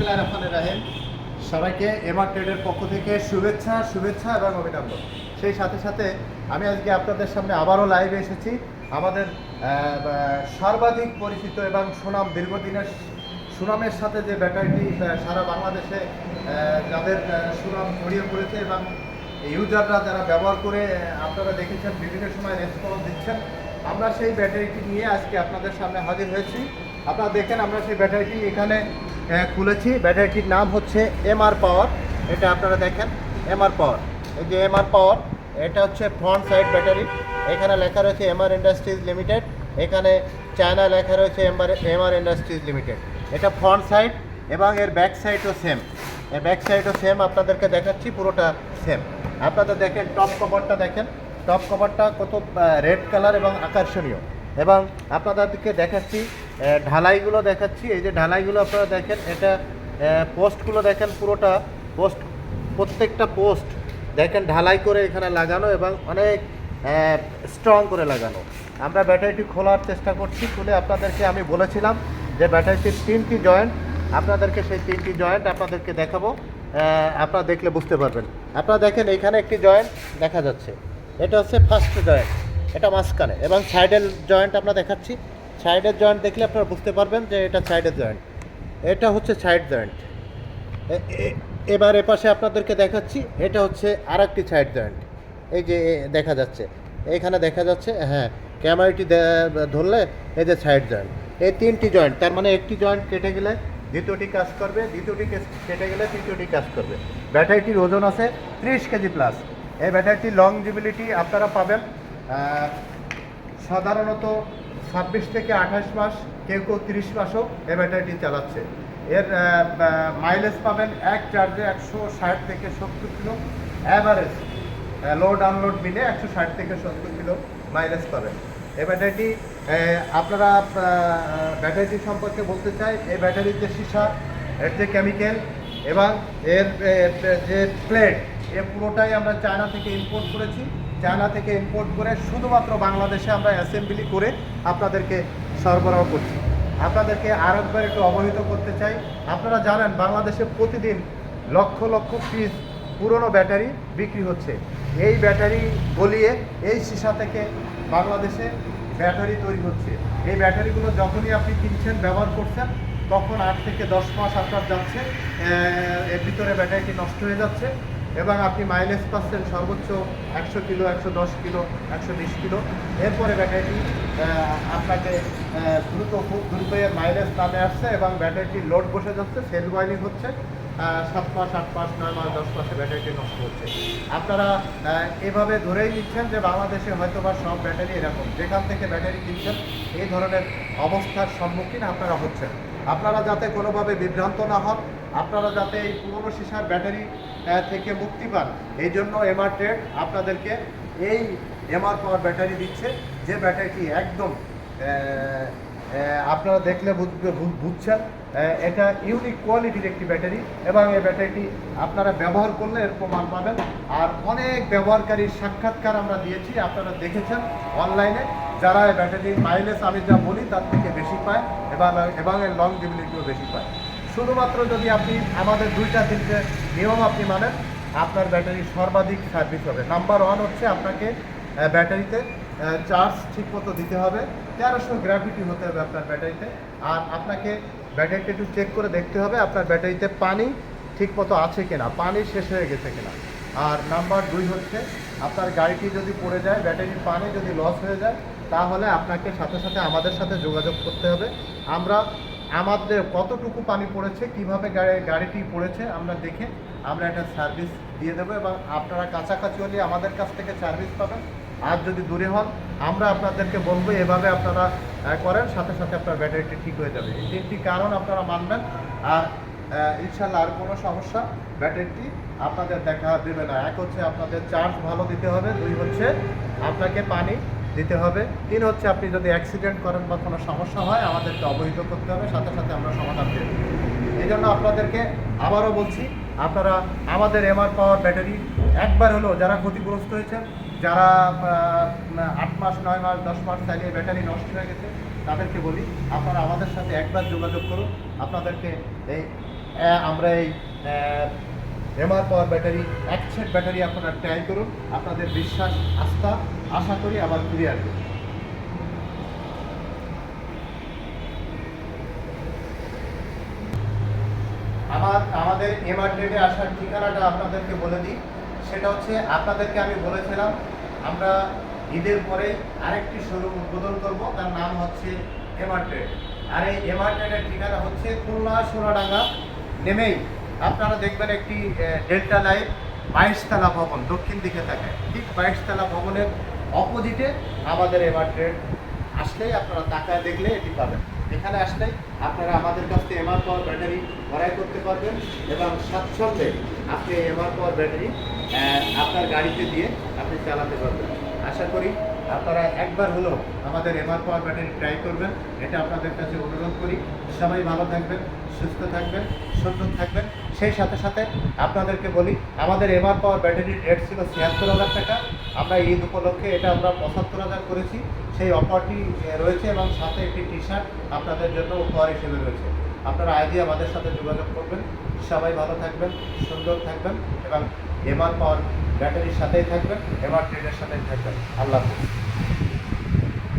বিসমিল্লাহ রহমান রাহিম। সবাইকে এমআর ট্রেডের পক্ষ থেকে শুভেচ্ছা শুভেচ্ছা এবং অভিনন্দন। সেই সাথে সাথে আমি আজকে আপনাদের সামনে আবারও লাইভে এসেছি। আমাদের সর্বাধিক পরিচিত এবং সুনাম দীর্ঘদিনের সুনামের সাথে যে ব্যাটারিটি সারা বাংলাদেশে যাদের সুনাম ছড়িয়ে পড়েছে এবং ইউজাররা যারা ব্যবহার করে আপনারা দেখেছেন, বিভিন্ন সময় রেসপন্স দিচ্ছেন। আমরা সেই ব্যাটারিটি নিয়ে আজকে আপনাদের সামনে হাজির হয়েছি। আপনারা দেখেন, আমরা সেই ব্যাটারিটি এখানে খুলেছি। ব্যাটারিটির নাম হচ্ছে এমআর পাওয়ার এটা আপনারা দেখেন এমআর পাওয়ার এই যে এমআর পাওয়ার এটা হচ্ছে ফ্রন্ট সাইড ব্যাটারি এখানে লেখা রয়েছে এমআর ইন্ডাস্ট্রিজ লিমিটেড এখানে চায়না লেখা রয়েছে এমআর এমআর ইন্ডাস্ট্রিজ লিমিটেড এটা ফ্রন্ট সাইড এবং এর ব্যাক সাইডও সেম এর ব্যাক সাইডও সেম আপনাদেরকে দেখাচ্ছি, পুরোটা সেম আপনাদের দেখেন টপ কভারটা দেখেন। টপ কভারটা কত রেড কালার এবং আকর্ষণীয়। এবং আপনাদেরকে দেখাচ্ছি ঢালাইগুলো দেখাচ্ছি। এই যে ঢালাইগুলো আপনারা দেখেন, এটা পোস্টগুলো দেখেন পুরোটা। পোস্ট, প্রত্যেকটা পোস্ট দেখেন ঢালাই করে এখানে লাগানো এবং অনেক স্ট্রং করে লাগানো। আমরা ব্যাটারিটি খোলার চেষ্টা করছি, খুলে আপনাদেরকে আমি বলেছিলাম যে ব্যাটারিটির তিনটি জয়েন্ট আপনাদেরকে সেই তিনটি জয়েন্ট আপনাদেরকে দেখাবো। আপনারা দেখলে বুঝতে পারবেন। আপনারা দেখেন এখানে একটি জয়েন্ট দেখা যাচ্ছে। এটা হচ্ছে ফার্স্ট জয়েন্ট এটা মাঝখানে এবং সাইডের জয়েন্ট আমরা দেখাচ্ছি। সাইডের জয়েন্ট দেখলে আপনারা বুঝতে পারবেন যে এটা সাইডের জয়েন্ট এটা হচ্ছে সাইড জয়েন্ট এবার এপাশে আপনাদেরকে দেখাচ্ছি, এটা হচ্ছে আর একটি সাইড জয়েন্ট এই যে দেখা যাচ্ছে। এখানে দেখা যাচ্ছে হ্যাঁ ক্যামেরাটি ধরলে এই যে সাইড জয়েন্ট এই তিনটি জয়েন্ট তার মানে একটি জয়েন্ট কেটে গেলে দ্বিতীয়টি কাজ করবে, দ্বিতীয়টি কেটে গেলে তৃতীয়টি কাজ করবে। ব্যাটারিটির ওজন আছে ত্রিশ কেজি প্লাস এই ব্যাটারিটির লংজিবিলিটি আপনারা পাবেন সাধারণত ছাব্বিশ থেকে আঠাশ মাস, কেউ কেউ তিরিশ মাসও এই ব্যাটারিটি চালাচ্ছে। এর মাইলেজ পাবেন এক চার্জে একশো ষাট থেকে সত্তর কিলো অ্যাভারেজ লোড আনলোড মিলে একশো ষাট থেকে সত্তর কিলো মাইলেজ পাবেন। এই ব্যাটারিটি আপনারা ব্যাটারিটি সম্পর্কে বলতে চাই, এই ব্যাটারির যে সীসা, এর যে কেমিক্যাল এবং এর যে প্লেট এ পুরোটাই আমরা চায়না থেকে ইম্পোর্ট করেছি। চায়না থেকে ইম্পোর্ট করে শুধুমাত্র বাংলাদেশে আমরা অ্যাসেম্বলি করে আপনাদেরকে সরবরাহ করছি। আপনাদেরকে আর একবার একটু অবহিত করতে চাই। আপনারা জানেন, বাংলাদেশে প্রতিদিন লক্ষ লক্ষ পিস পুরনো ব্যাটারি বিক্রি হচ্ছে। এই ব্যাটারি গলিয়ে এই সীসা থেকে বাংলাদেশে ব্যাটারি তৈরি হচ্ছে। এই ব্যাটারিগুলো যখনই আপনি কিনছেন, ব্যবহার করছেন, তখন আট থেকে দশ মাস আপনার যাচ্ছে এর ভিতরে ব্যাটারিটি নষ্ট হয়ে যাচ্ছে। এবং আপনি মাইলেজ পাচ্ছেন সর্বোচ্চ একশো কিলো, একশো দশ কিলো, একশো বিশ কিলো। এরপরে ব্যাটারিটি আপনাকে দ্রুত খুব দ্রুত মাইলেজ নামে আসছে এবং ব্যাটারিটি লোড বসে যাচ্ছে সেল ওয়াইলিং হচ্ছে। সাত মাস, আট মাস, নয় মাস, দশ মাসে ব্যাটারিটি নষ্ট হচ্ছে। আপনারা এভাবে ধরেই নিচ্ছেন যে বাংলাদেশে হয়তো বা সব ব্যাটারি এরকম। যেখান থেকে ব্যাটারি কিনছেন, এই ধরনের অবস্থার সম্মুখীন আপনারা হচ্ছেন। আপনারা যাতে কোনোভাবে বিভ্রান্ত না হন আপনারা যাতে এই পুরনো সীসার ব্যাটারি থেকে মুক্তি পান, এই জন্য এমআর ট্রেড আপনাদেরকে এই এমআর পাওয়ার ব্যাটারি দিচ্ছে, যে ব্যাটারিটি একদম আপনারা দেখলে বুঝছেন এটা ইউনিক কোয়ালিটির একটি ব্যাটারি এবং এই ব্যাটারিটি আপনারা ব্যবহার করলে এর প্রমাণ পাবেন। আর অনেক ব্যবহারকারীর সাক্ষাৎকার আমরা দিয়েছি, আপনারা দেখেছেন অনলাইনে, যারা এই ব্যাটারির মাইলেজ আমি যা বলি তার থেকে বেশি পায় এবং এবং এর লং ডিবিলিটিও বেশি পায়। শুধুমাত্র যদি আপনি আমাদের দুইটা তিনটে নিয়ম আপনি মানেন, আপনার ব্যাটারি সর্বাধিক সার্ভিস হবে। নাম্বার ওয়ান হচ্ছে আপনাকে ব্যাটারিতে চার্জ ঠিকমতো দিতে হবে। তেরোশো গ্র্যাভিটি হতে হবে আপনার ব্যাটারিতে। আর আপনাকে ব্যাটারিটা একটু চেক করে দেখতে হবে, আপনার ব্যাটারিতে পানি ঠিকমতো আছে কিনা, পানি শেষ হয়ে গেছে কিনা। আর নাম্বার দুই হচ্ছে, আপনার গাড়িটি যদি পড়ে যায়, ব্যাটারির পানি যদি লস হয়ে যায়, তাহলে আপনাকে সাথে সাথে আমাদের সাথে যোগাযোগ করতে হবে। আমরা আমাদের কতটুকু পানি পড়েছে, কীভাবে গাড়ি, গাড়িটি পড়েছে, আমরা দেখে আমরা একটা সার্ভিস দিয়ে দেবো এবং আপনারা কাছাকাছি হলে আমাদের কাছ থেকে সার্ভিস পাবেন। আর যদি দূরে হন, আমরা আপনাদেরকে বলব এভাবে আপনারা করেন, সাথে সাথে আপনার ব্যাটারিটি ঠিক হয়ে যাবে। এই তিনটি কারণ আপনারা মানবেন। আর ইনশাল্লাহ আর কোনো সমস্যা, ব্যাটারিটি আপনাদের দেখা দেবে না। এক হচ্ছে আপনাদের চার্জ ভালো দিতে হবে, দুই হচ্ছে আপনাকে পানি দিতে হবে। তিন হচ্ছে আপনি যদি অ্যাক্সিডেন্ট করেন বা কোনো সমস্যা হয়, আমাদেরকে অবহিত করতে হবে, সাথে সাথে আমরা সমাধান দেব। এই জন্য আপনাদেরকে আবারও বলছি, আপনারা আমাদের এমআর পাওয়ার ব্যাটারি একবার হলো যারা ক্ষতিগ্রস্ত হয়েছেন যারা আট মাস, নয় মাস, দশ মাস চালিয়ে ব্যাটারি নষ্ট হয়ে গেছে, তাদেরকে বলি, আপনারা আমাদের সাথে একবার যোগাযোগ করুন। আপনাদেরকে এই আমরা এই এমআর পাওয়ার ব্যাটারি এক সেট ব্যাটারি আপনারা ট্রাই করুন। আপনাদের বিশ্বাস, আস্থা আশা করি আবার ফিরে আসবে। আমার, আমাদের এমআর আসার ঠিকানাটা আপনাদেরকে বলে দিই। সেটা হচ্ছে, আপনাদেরকে আমি বলেছিলাম, আমরা ঈদের পরে আরেকটি শোরুম উদ্বোধন করব, তার নাম হচ্ছে এমআর ট্রেড আর এই এমআর ট্রেডের ঠিকানা হচ্ছে খুলনা সোনাডাঙ্গা, নেমেই আপনারা দেখবেন একটি ডেল্টা লাইট বাইশতলা ভবন, দক্ষিণ দিকে থাকে। ঠিক বাইশতলা ভবনের অপোজিটে আমাদের এমআর আসলেই আপনারা তাকায় দেখলে এটি পাবেন। এখানে আসলে আপনারা আমাদের কাছ থেকে এমআর পাওয়ার ব্যাটারি ভরাই করতে পারবেন এবং স্বাচ্ছন্দ্যে আপনি এমআর পাওয়ার ব্যাটারি আপনার গাড়িতে দিয়ে আপনি চালাতে পারবেন। আশা করি আপনারা একবার হলেও আমাদের এমআর পাওয়ার ব্যাটারি ট্রাই করবেন। এটা আপনাদের কাছে অনুরোধ করি। সবাই ভালো থাকবেন, সুস্থ থাকবেন সুন্দর থাকবেন। সেই সাথে সাথে আপনাদেরকে বলি, আমাদের এমআর পাওয়ার ব্যাটারির রেট ছিল ছিয়াত্তর হাজার টাকা। আমরা ঈদ উপলক্ষে এটা আমরা পঁচাত্তর হাজার করেছি। সেই অফারটি রয়েছে এবং সাথে একটি টি শার্ট আপনাদের জন্য উপহার হিসেবে রয়েছে। আপনারা আইডি আমাদের সাথে যোগাযোগ করবেন। সবাই ভালো থাকবেন, সুন্দর থাকবেন এবং এমআর পাওয়ার ব্যাটারির সাথেই থাকবেন এমআর ট্রেডের সাথেই থাকবেন। আল্লাহ হাফিজ।